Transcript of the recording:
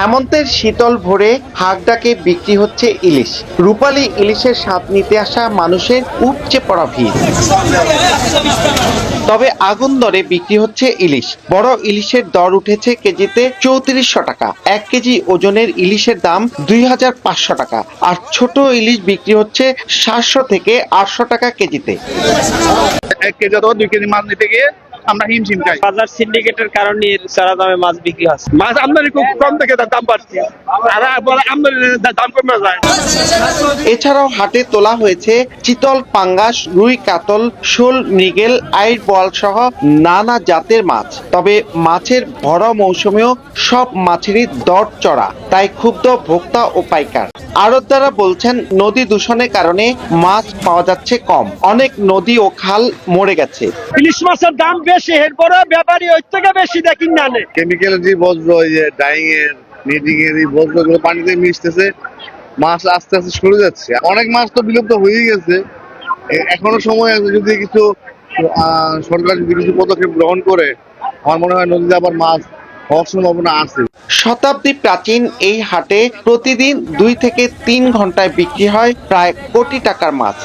হেমন্তের শীতল ভোরে হাঁকডাকে বিক্রি হচ্ছে ইলিশ। রূপালী ইলিশের স্বাদ নিতে আসা মানুষের উপচে পড়া ভিড়। তবে আগুন দরে বিক্রি হচ্ছে ইলিশ। বড় ইলিশের দর উঠেছে কেজিতে চৌত্রিশশো টাকা। এক কেজি ওজনের ইলিশের দাম দুই হাজার পাঁচশো টাকা। আর ছোট ইলিশ বিক্রি হচ্ছে সাতশো থেকে আটশো টাকা কেজিতে। এক কেজি অথবা দুই কেজি মাছ নিতে গিয়ে আমরা হিমশিম খাই। বাজার সিন্ডিকেটের কারণে দামে মাছ বিক্রি হচ্ছে। মাছ আমদানি খুব কম থেকে তার দাম বাড়ছে। আর বলে আমদানি দাম কমে যায়। এছাড়াও হাটে তোলা হয়েছে চিতল পাঙ্গাস রুই কাতল শোল মৃগেল আইর বল সহ নানা জাতের মাছ। তবে মাছের ভরা মৌসুমেও সব মাছেরই দর চড়া তাই ক্ষুব্ধ ভোক্তা ও পাইকার। আড়তদারা বলছেন নদী দূষণের কারণে মাছ পাওয়া যাচ্ছে কম। অনেক নদী ও খাল মরে গেছে। ইলিশ মাছের দাম বেশি এরপরে ব্যাপারী ওই থেকে বেশি দেখি না কেমিক্যালের যে বজ্র এই যে ডাইং এর নিডিং এর এই বজ্রগুলো পানিতে মিশতেছে মাছ আস্তে আস্তে সরে যাচ্ছে। অনেক মাছ তো বিলুপ্ত হয়ে গেছে। এখনও সময় আছে যদি কিছু আহ, সরকার যদি কিছু পদক্ষেপ গ্রহণ করে আমার মনে হয় নদীতে আবার মাছ হওয়ার সম্ভাবনা আছে। শতাব্দী প্রাচীন এই হাটে প্রতিদিন দুই থেকে তিন ঘন্টায় বিক্রি হয় প্রায় কোটি টাকার মাছ।